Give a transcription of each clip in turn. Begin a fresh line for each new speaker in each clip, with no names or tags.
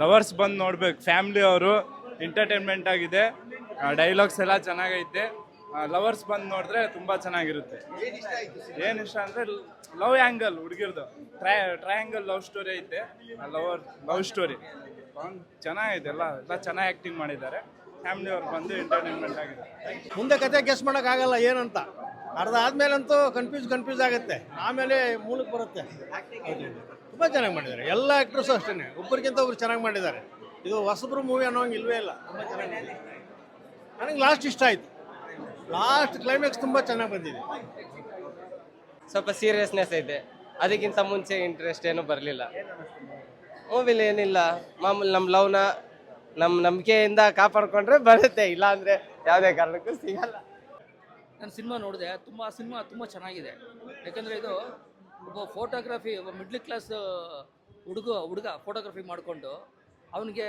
Lovers ಬಂದು ನೋಡ್ಬೇಕು. Family ಅವರು ಎಂಟರ್ಟೈನ್ಮೆಂಟ್ ಆಗಿದೆ. ಡೈಲಾಗ್ಸ್ ಎಲ್ಲ ಚೆನ್ನಾಗೈತೆ. ಲವರ್ಸ್ ಬಂದು ನೋಡಿದ್ರೆ ತುಂಬ ಚೆನ್ನಾಗಿರುತ್ತೆ. ಏನು ಇಷ್ಟ ಅಂದರೆ ಲವ್ ಆ್ಯಂಗಲ್ ಹುಡುಗಿರ್ದು. ಟ್ರೈ ಟ್ರಯಾಂಗಲ್ ಲವ್ ಸ್ಟೋರಿ ಐತೆ. ಲವರ್ ಲವ್ ಸ್ಟೋರಿ ಚೆನ್ನಾಗಿದೆ. ಎಲ್ಲ ಎಲ್ಲ ಚೆನ್ನಾಗಿ ಆ್ಯಕ್ಟಿಂಗ್ ಮಾಡಿದ್ದಾರೆ. ಫ್ಯಾಮಿಲಿ ಅವ್ರು ಬಂದು ಎಂಟರ್ಟೈನ್ಮೆಂಟ್ ಆಗಿದೆ.
ಮುಂದೆ ಕತೆ ಗೆಸ್ ಮಾಡೋಕ್ಕಾಗಲ್ಲ, ಏನಂತ? ಅರ್ಧ ಆದ್ಮೇಲಂತೂ ಕನ್ಫ್ಯೂಸ್ ಕನ್ಫ್ಯೂಸ್ ಆಗುತ್ತೆ. ಆಮೇಲೆ ಮೂಲಕ್ಕೆ ಬರುತ್ತೆ. ತುಂಬ ಚೆನ್ನಾಗಿ ಮಾಡಿದ್ದಾರೆ. ಎಲ್ಲ ಆ್ಯಕ್ಟ್ರಸ್ಸು ಅಷ್ಟೇ ಒಬ್ಬರಿಗಿಂತ ಒಬ್ರು ಚೆನ್ನಾಗಿ ಮಾಡಿದ್ದಾರೆ. ಇದು ಹೊಸಬ್ರು ಮೂವಿ ಅನ್ನೋಂಗೆ ಇಲ್ವೇ ಇಲ್ಲ. ತುಂಬ ಚೆನ್ನಾಗಿ ನನಗೆ ಲಾಸ್ಟ್ ಇಷ್ಟ ಆಯಿತು. ಲಾಸ್ಟ್ ಕ್ಲೈಮ್ಯಾಕ್ಸ್ ತುಂಬ ಚೆನ್ನಾಗಿ ಬಂದಿದೆ.
ಸ್ವಲ್ಪ ಸೀರಿಯಸ್ನೆಸ್ ಐತೆ ಅದಕ್ಕಿಂತ ಮುಂಚೆ ಇಂಟ್ರೆಸ್ಟ್ ಏನೂ ಬರಲಿಲ್ಲ. ಮೂವಿಲಿ ಏನಿಲ್ಲ. ಮಾಮೂಲಿ ನಮ್ಮ ಲವ್ನ ನಮ್ಮ ನಂಬಿಕೆಯಿಂದ ಕಾಪಾಡಿಕೊಂಡ್ರೆ ಬರುತ್ತೆ. ಇಲ್ಲ ಅಂದರೆ ಯಾವುದೇ ಕಾರಣಕ್ಕೂ ಸಿಗಲ್ಲ.
ನಾನು ಸಿನಿಮಾ ನೋಡಿದೆ ತುಂಬ ಸಿನಿಮಾ ತುಂಬ ಚೆನ್ನಾಗಿದೆ. ಯಾಕಂದರೆ ಇದು ಒಬ್ಬ ಫೋಟೋಗ್ರಫಿ ಒಬ್ಬ ಮಿಡ್ಲ್ ಕ್ಲಾಸ್ ಹುಡುಗ ಹುಡುಗ ಫೋಟೋಗ್ರಫಿ ಮಾಡಿಕೊಂಡು ಅವನಿಗೆ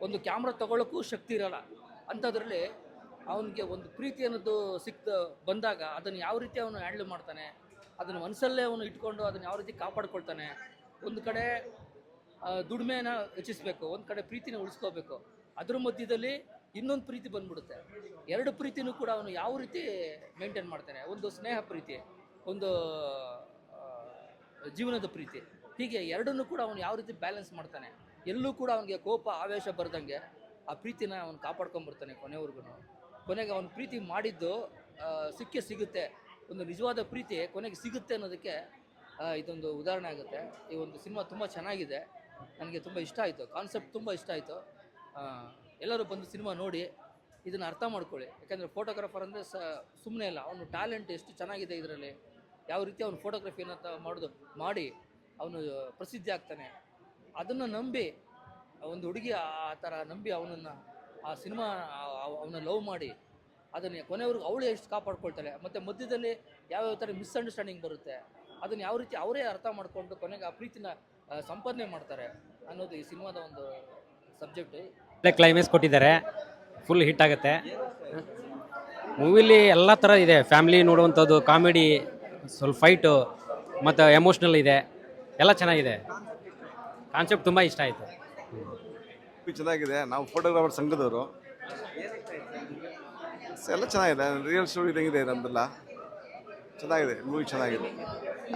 ಒಂದು ಕ್ಯಾಮ್ರಾ ತಗೊಳ್ಳೋಕ್ಕೂ ಶಕ್ತಿ ಇರಲ್ಲ. ಅಂಥದ್ರಲ್ಲಿ ಅವನಿಗೆ ಒಂದು ಪ್ರೀತಿ ಅನ್ನೋದು ಸಿಕ್ತ ಬಂದಾಗ ಅದನ್ನು ಯಾವ ರೀತಿ ಅವನು ಹ್ಯಾಂಡಲ್ ಮಾಡ್ತಾನೆ ಅದನ್ನು ಮನಸ್ಸಲ್ಲೇ ಅವನು ಇಟ್ಕೊಂಡು ಅದನ್ನು ಯಾವ ರೀತಿ ಕಾಪಾಡ್ಕೊಳ್ತಾನೆ ಒಂದು ಕಡೆ ಆ, ದುಡಿಮೆನ ಹೆಚ್ಚಿಸ್ಬೇಕು ಒಂದು ಕಡೆ ಪ್ರೀತಿನ ಉಳಿಸ್ಕೋಬೇಕು. ಅದ್ರ ಮಧ್ಯದಲ್ಲಿ ಇನ್ನೊಂದು ಪ್ರೀತಿ ಬಂದ್ಬಿಡುತ್ತೆ. ಎರಡು ಪ್ರೀತಿನೂ ಕೂಡ ಅವನು ಯಾವ ರೀತಿ ಮೇಂಟೈನ್ ಮಾಡ್ತಾನೆ? ಒಂದು ಸ್ನೇಹ ಪ್ರೀತಿ, ಒಂದು ಜೀವನದ ಪ್ರೀತಿ. ಹೀಗೆ ಎರಡನ್ನೂ ಕೂಡ ಅವನು ಯಾವ ರೀತಿ ಬ್ಯಾಲೆನ್ಸ್ ಮಾಡ್ತಾನೆ? ಎಲ್ಲೂ ಕೂಡ ಅವನಿಗೆ ಕೋಪ, ಆವೇಶ ಬರ್ದಂಗೆ ಆ ಪ್ರೀತಿನ ಅವನು ಕಾಪಾಡ್ಕೊಂಬರ್ತಾನೆ ಕೊನೆವರೆಗೂ. ಕೊನೆಗೆ ಅವನು ಪ್ರೀತಿ ಮಾಡಿದ್ದು ಸಿಕ್ಕೇ ಸಿಗುತ್ತೆ. ಒಂದು ನಿಜವಾದ ಪ್ರೀತಿ ಕೊನೆಗೆ ಸಿಗುತ್ತೆ ಅನ್ನೋದಕ್ಕೆ ಇದೊಂದು ಉದಾಹರಣೆ ಆಗುತ್ತೆ. ಈ ಒಂದು ಸಿನಿಮಾ ತುಂಬ ಚೆನ್ನಾಗಿದೆ. ನನಗೆ ತುಂಬ ಇಷ್ಟ ಆಯಿತು. ಕಾನ್ಸೆಪ್ಟ್ ತುಂಬ ಇಷ್ಟ ಆಯಿತು. ಎಲ್ಲರೂ ಬಂದು ಸಿನಿಮಾ ನೋಡಿ ಇದನ್ನು ಅರ್ಥ ಮಾಡ್ಕೊಳ್ಳಿ. ಯಾಕೆಂದರೆ ಫೋಟೋಗ್ರಾಫರ್ ಅಂದರೆ ಸ ಸುಮ್ಮನೆ ಇಲ್ಲ ಅವನು ಟ್ಯಾಲೆಂಟ್ ಎಷ್ಟು ಚೆನ್ನಾಗಿದೆ ಇದರಲ್ಲಿ, ಯಾವ ರೀತಿ ಅವನು ಫೋಟೋಗ್ರಫಿಯನ್ನು ತ ಮಾಡೋದು, ಮಾಡಿ ಅವನು ಪ್ರಸಿದ್ಧಿ ಆಗ್ತಾನೆ. ಅದನ್ನು ನಂಬಿ, ಒಂದು ಹುಡುಗಿ ಆ ಥರ ನಂಬಿ ಅವನನ್ನು, ಆ ಸಿನಿಮಾ ಅವನ ಲವ್ ಮಾಡಿ, ಅದನ್ನು ಕೊನೆಯವ್ರಿಗೆ ಅವಳು ಎಷ್ಟು ಕಾಪಾಡ್ಕೊಳ್ತಾಳೆ. ಮತ್ತು ಮಧ್ಯದಲ್ಲಿ ಯಾವ್ಯಾವ ಥರ ಮಿಸ್ಅಂಡರ್ಸ್ಟ್ಯಾಂಡಿಂಗ್ ಬರುತ್ತೆ, ಅದನ್ನು ಯಾವ ರೀತಿ ಅವರೇ ಅರ್ಥ ಮಾಡಿಕೊಂಡು ಕೊನೆಗೆ ಆ ಪ್ರೀತಿನ ಸಂಪಾದನೆ ಮಾಡ್ತಾರೆ ಅನ್ನೋದು ಈ ಸಿನಿಮಾದ ಒಂದು ಸಬ್ಜೆಕ್ಟು
ಒಳ್ಳೆ ಕ್ಲೈಮ್ಯಾಕ್ಸ್ ಕೊಟ್ಟಿದ್ದಾರೆ. ಫುಲ್ ಹಿಟ್ ಆಗುತ್ತೆ. ಮೂವಿಲಿ ಎಲ್ಲ ಥರ ಇದೆ. ಫ್ಯಾಮಿಲಿ ನೋಡುವಂಥದ್ದು ಕಾಮಿಡಿ ಸ್ವಲ್ಪ ಫೈಟು ಮತ್ತು ಎಮೋಷ್ನಲ್ ಇದೆ. ಎಲ್ಲ ಚೆನ್ನಾಗಿದೆ. ಕಾನ್ಸೆಪ್ಟ್ ತುಂಬ ಇಷ್ಟ ಆಯಿತು.
ಚೆನ್ನಾಗಿದೆ. ನಾವು ಫೋಟೋಗ್ರಾಫರ್ ಸಂಘದವರು. ಎಲ್ಲ ಚೆನ್ನಾಗಿದೆ. ರಿಯಲ್ ಸ್ಟೋರಿ ಇದಂಗಿದೆ ನಮ್ದೆಲ್ಲ. ಚೆನ್ನಾಗಿದೆ. ಮೂವಿ ಚೆನ್ನಾಗಿದೆ.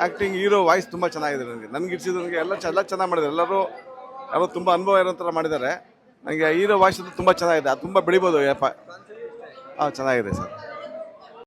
ಆ್ಯಕ್ಟಿಂಗ್ ಹೀರೋ ವಾಯ್ಸ್ ತುಂಬ ಚೆನ್ನಾಗಿದೆ ನನಗೆ. ನನಗೆ ಇಡ್ಸಿದ್ರಿಗೆ ಎಲ್ಲ ಎಲ್ಲ ಚೆನ್ನಾಗಿ ಮಾಡಿದ್ದಾರೆ. ಎಲ್ಲರೂ ಯಾರೋ ತುಂಬ ಅನುಭವ ಇರೋ ಥರ ಮಾಡಿದ್ದಾರೆ. ನನಗೆ ಹೀರೋ ವಾಯ್ಸ್ ತುಂಬ ಚೆನ್ನಾಗಿದೆ. ಅದು ತುಂಬ ಬೆಳಿಬೋದು ಯಪ್ಪ. ಹಾಂ ಚೆನ್ನಾಗಿದೆ ಸರ್.